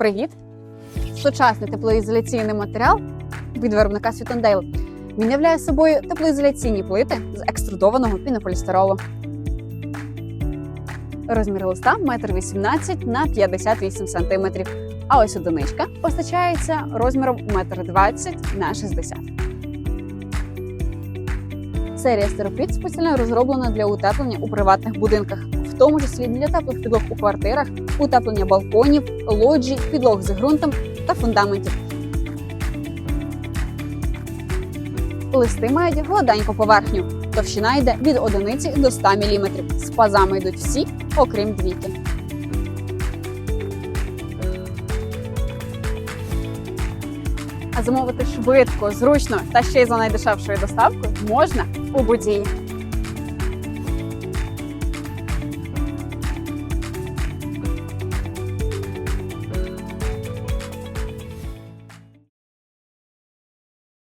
Привіт! Сучасний теплоізоляційний матеріал від виробника Світондейл. Він являє собою теплоізоляційні плити з екструдованого пінополістиролу. Розмір листа 1,18 на 58 см. А ось одиничка постачається розміром 1,20 на 60 Серія стеропліт спеціально розроблена для утеплення у приватних будинках, тому числі для теплих підлог у квартирах, утеплення балконів, лоджій, підлог з ґрунтом та фундаментів. Листи мають гладеньку поверхню. Товщина йде від одиниці до 100 мм. З пазами йдуть всі, окрім двійки. А замовити швидко, зручно та ще й за найдешевшою доставкою можна у будії.